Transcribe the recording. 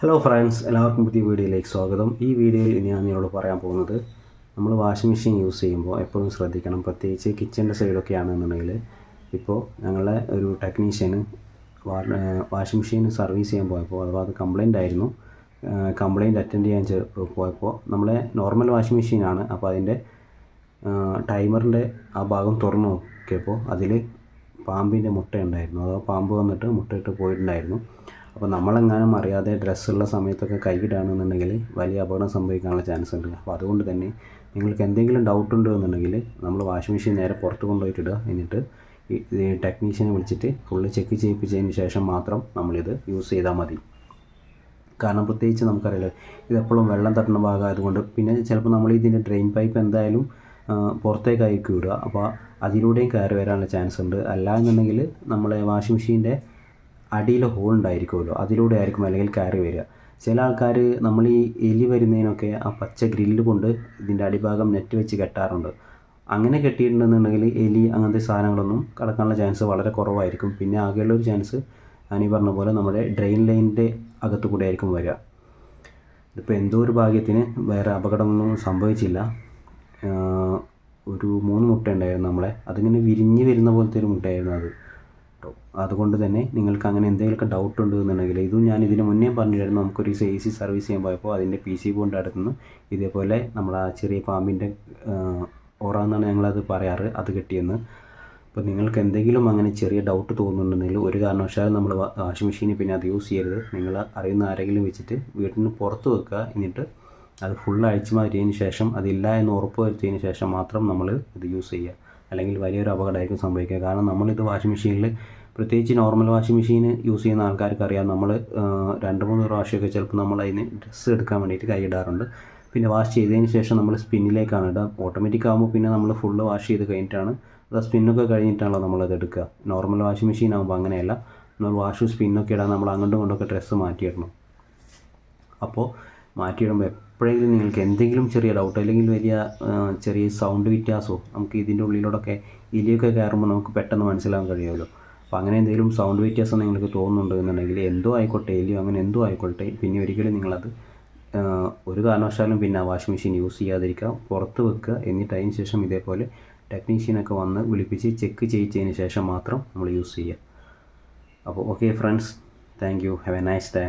Hello friends എല്ലാവർക്കും പുതിയ വീഡിയോയിലേക്ക് സ്വാഗതം. ഈ വീഡിയോയിൽ ഇനി ഞാൻ നിങ്ങളോട് പറയാൻ പോകുന്നത് നമ്മൾ വാഷിംഗ് മെഷീൻ യൂസ് ചെയ്യുമ്പോൾ എപ്പോഴും ശ്രദ്ധിക്കണം. പ്രത്യേകിച്ച് കിച്ചന്റെ സൈഡൊക്കെ ആണെന്നുണ്ടെങ്കിൽ ഇപ്പോൾ ഞങ്ങളുടെ ഒരു ടെക്നീഷ്യന് വാഷിംഗ് മെഷീൻ സർവീസ് ചെയ്യാൻ പോയപ്പോൾ അഥവാ അത് കംപ്ലൈന്റ് ആയിരുന്നു കംപ്ലൈന്റ് അറ്റൻഡ് ചെയ്യാൻ പോയപ്പോൾ നമ്മളെ നോർമൽ വാഷിംഗ് മെഷീനാണ് അപ്പോൾ അതിന്റെ ടൈമറിന്റെ ആ ഭാഗം തുറന്ന് നോക്കിയപ്പോൾ അതിൽ പാമ്പിന്റെ മുട്ട ഉണ്ടായിരുന്നു. അഥവാ പാമ്പ് വന്നിട്ട് മുട്ടയിട്ട് പോയിട്ടുണ്ടായിരുന്നു. അപ്പോൾ നമ്മളെങ്ങാനും അറിയാതെ ഡ്രസ്സുള്ള സമയത്തൊക്കെ കൈയിടുകയാണെന്നുണ്ടെങ്കിൽ വലിയ അപകടം സംഭവിക്കാനുള്ള ചാൻസ് ഉണ്ട് അപ്പോൾ അതുകൊണ്ട് തന്നെ നിങ്ങൾക്ക് എന്തെങ്കിലും ഡൗട്ട് ഉണ്ടോ എന്നുണ്ടെങ്കിൽ നമ്മൾ വാഷിംഗ് മെഷീൻ നേരെ പുറത്ത് കൊണ്ടുപോയിട്ട് ഇടുക എന്നിട്ട് ഈ ടെക്നീഷ്യനെ വിളിച്ചിട്ട് ഫുള്ള് ചെക്ക് ചെയ്യിപ്പിച്ചതിന് ശേഷം മാത്രം നമ്മളിത് യൂസ് ചെയ്താൽ മതി. കാരണം പ്രത്യേകിച്ച് നമുക്കറിയാലോ ഇതെപ്പോഴും വെള്ളം തട്ടുന്ന ഭാഗമായതുകൊണ്ട് പിന്നെ ചിലപ്പോൾ നമ്മൾ ഇതിന്റെ ഡ്രെയിൻ പൈപ്പ് എന്തായാലും പുറത്തേക്ക് അയക്കി വിടുക അപ്പോൾ അതിലൂടെയും കയറി വരാനുള്ള ചാൻസ് ഉണ്ട് അല്ല എന്നുണ്ടെങ്കിൽ നമ്മളെ വാഷിംഗ് മെഷീന്റെ അടിയിൽ ഹോൾ ഉണ്ടായിരിക്കുമല്ലോ. അതിലൂടെ ആയിരിക്കും അല്ലെങ്കിൽ കയറി വരിക. ചില ആൾക്കാർ നമ്മൾ ഈ എലി വരുന്നതിനൊക്കെ ആ പച്ച ഗ്രില്ല് കൊണ്ട് ഇതിന്റെ അടിഭാഗം നെറ്റ് വെച്ച് കെട്ടാറുണ്ട്. അങ്ങനെ കെട്ടിയിട്ടുണ്ടെന്നുണ്ടെങ്കിൽ എലി അങ്ങനത്തെ സാധനങ്ങളൊന്നും കടക്കാനുള്ള ചാൻസ് വളരെ കുറവായിരിക്കും. പിന്നെ ആകെയുള്ള ഒരു ചാൻസ് ഞാൻ ഈ പറഞ്ഞ പോലെ നമ്മുടെ ഡ്രെയിൻ ലൈനിന്റെ അകത്ത് കൂടെ ആയിരിക്കും വരിക. ഇതിപ്പോൾ എന്തോ ഒരു ഭാഗ്യത്തിന് വേറെ അപകടമൊന്നും സംഭവിച്ചില്ല. ഒരു മൂന്ന് മുട്ട ഉണ്ടായിരുന്നു നമ്മളെ. അതിങ്ങനെ വിരിഞ്ഞ് വരുന്ന പോലത്തെ ഒരു മുട്ടയായിരുന്നു അത്. കേട്ടോ. അതുകൊണ്ട് തന്നെ നിങ്ങൾക്ക് അങ്ങനെ എന്തെങ്കിലുമൊക്കെ ഡൗട്ട് ഉണ്ട് എന്നുണ്ടെങ്കിൽ ഇതും ഞാൻ ഇതിന് മുന്നേ പറഞ്ഞിരുന്നു. നമുക്കൊരു എ സി സർവീസ് ചെയ്യാൻ പോയപ്പോൾ അതിന്റെ പി സി ബോണ്ട് അടുത്തുനിന്ന് ഇതേപോലെ നമ്മൾ ആ ചെറിയ പാമ്പിന്റെ ഓറ എന്നാണ് ഞങ്ങളത് പറയാറ് അത് കിട്ടിയെന്ന്. അപ്പോൾ നിങ്ങൾക്ക് എന്തെങ്കിലും അങ്ങനെ ചെറിയ ഡൗട്ട് തോന്നുന്നുണ്ടെങ്കിൽ ഒരു കാരണവശാലും നമ്മൾ വാഷിംഗ് മെഷീനിൽ പിന്നെ അത് യൂസ് ചെയ്യരുത്. നിങ്ങൾ അറിയുന്ന ആരെങ്കിലും വെച്ചിട്ട് വീട്ടിന് പുറത്ത് വെക്കുക എന്നിട്ട് അത് ഫുൾ അഴിച്ചു മാറ്റിയതിന് ശേഷം അതില്ല എന്ന് ഉറപ്പ് വരുത്തിയതിന് ശേഷം മാത്രം നമ്മൾ ഇത് യൂസ് ചെയ്യുക. അല്ലെങ്കിൽ വലിയൊരു അപകടമായിരിക്കും സംഭവിക്കുക. കാരണം നമ്മളിത് വാഷിംഗ് മെഷീനിൽ പ്രത്യേകിച്ച് നോർമൽ വാഷിംഗ് മെഷീൻ യൂസ് ചെയ്യുന്ന ആൾക്കാർക്ക് അറിയാം. നമ്മൾ രണ്ട് മൂന്ന് പ്രാവശ്യമൊക്കെ ചിലപ്പോൾ നമ്മൾ അതിന് ഡ്രസ്സ് എടുക്കാൻ വേണ്ടിയിട്ട് കൈയിടാറുണ്ട്. പിന്നെ വാഷ് ചെയ്തതിന് ശേഷം നമ്മൾ സ്പിന്നിലേക്കാണ് ഇടുക. ഓട്ടോമാറ്റിക് ആകുമ്പോൾ പിന്നെ നമ്മൾ ഫുള്ള് വാഷ് ചെയ്ത് കഴിഞ്ഞിട്ടാണ് അത് സ്പിന്നൊക്കെ കഴിഞ്ഞിട്ടാണല്ലോ നമ്മളത് എടുക്കുക. നോർമൽ വാഷിംഗ് മെഷീൻ ആകുമ്പോൾ അങ്ങനെയല്ല. നമ്മൾ വാഷും സ്പിന്നൊക്കെ ഇടാൻ നമ്മൾ അങ്ങോട്ടും ഇങ്ങോട്ടൊക്കെ ഡ്രസ്സ് മാറ്റിയിടണം. അപ്പോൾ മാറ്റിയിടുമ്പോൾ എപ്പോഴെങ്കിലും നിങ്ങൾക്ക് എന്തെങ്കിലും ചെറിയ ഡൗട്ട് അല്ലെങ്കിൽ വലിയ ചെറിയ സൗണ്ട് വ്യത്യാസമോ നമുക്ക് ഇതിന്റെ ഉള്ളിലൂടെയൊക്കെ ഇലിയൊക്കെ കയറുമ്പോൾ നമുക്ക് പെട്ടെന്ന് മനസ്സിലാക്കാൻ കഴിയുമല്ലോ. അപ്പോൾ അങ്ങനെ എന്തെങ്കിലും സൗണ്ട് വ്യത്യാസം നിങ്ങൾക്ക് തോന്നുന്നുണ്ട് എന്നുണ്ടെങ്കിൽ എന്തോ ആയിക്കോട്ടെ എലിയോ അങ്ങനെ എന്തോ ആയിക്കോട്ടെ പിന്നെ ഒരിക്കലും നിങ്ങളത് ഒരു കാരണവശാലും പിന്നെ വാഷിംഗ് മെഷീൻ യൂസ് ചെയ്യാതിരിക്കുക പുറത്ത് വെക്കുക എന്നിട്ട് അതിന് ശേഷം ഇതേപോലെ ടെക്നീഷ്യനൊക്കെ വന്ന് വിളിപ്പിച്ച് ചെക്ക് ചെയ്യിച്ചതിന് ശേഷം മാത്രം നമ്മൾ യൂസ് ചെയ്യുക. അപ്പോൾ okay friends thank you have a nice day